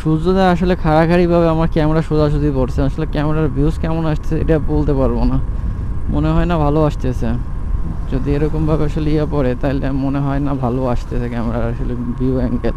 সূর্যোদয় আসলে খাড়াখাড়িভাবে আমার ক্যামেরা সোজাসুজি পড়ছে। আসলে ক্যামেরার ভিউজ কেমন আসছে এটা বলতে পারব না। মনে হয় না ভালো আসতেছে। যদি এরকমভাবে আসলে ইয়ে পড়ে তাহলে মনে হয় না ভালো আসতেছে ক্যামেরার আসলে ভিউ অ্যাঙ্গেল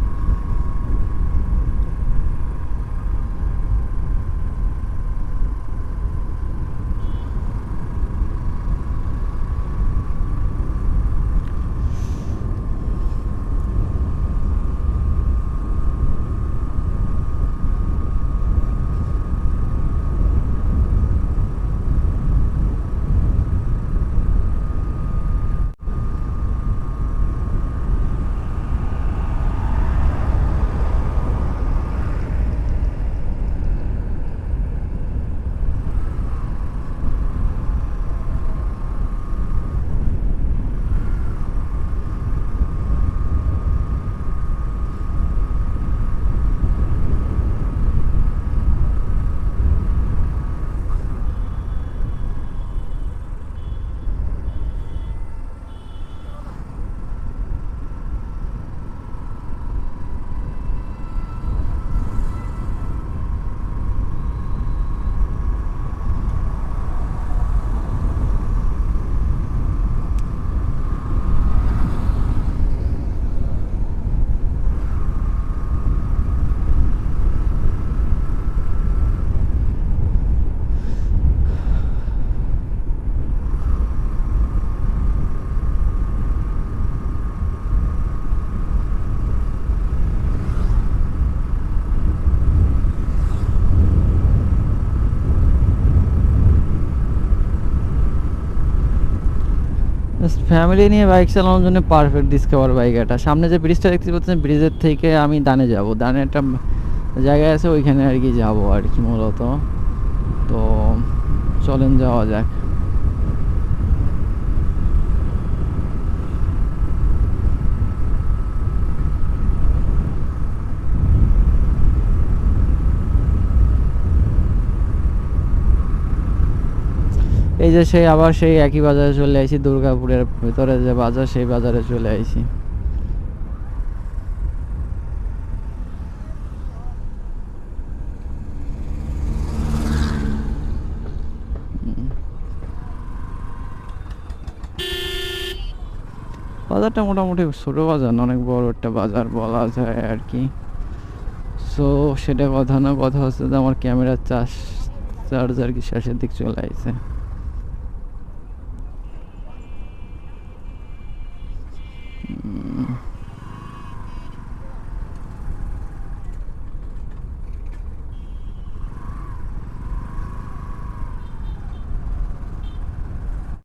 ফ্যামিলি নিয়ে বাইক চালানোর জন্য পারফেক্ট ডিসকভার বাইক এটা সামনে যে ব্রিজটা দেখতে পাচ্ছেন ব্রিজের থেকে আমি দানে যাব। দানে একটা জায়গা আছে, ওইখানে আর কি যাব আর কি মূলত। তো চলেন যাওয়া যাক। এই যে সেই আবার সেই একই বাজারে চলে আইছি, দুর্গাপুরের ভিতরে যে বাজার, সেই বাজারে চলে আইছি। বাজারটা মোটামুটি ছোট বাজার অনেক বড় একটা বাজার বলা যায় আর কি। সো সেটা কথা না, কথা হচ্ছে যে আমার ক্যামেরার চার্জ চার্জ আর কি শেষের দিক চলে আইছে।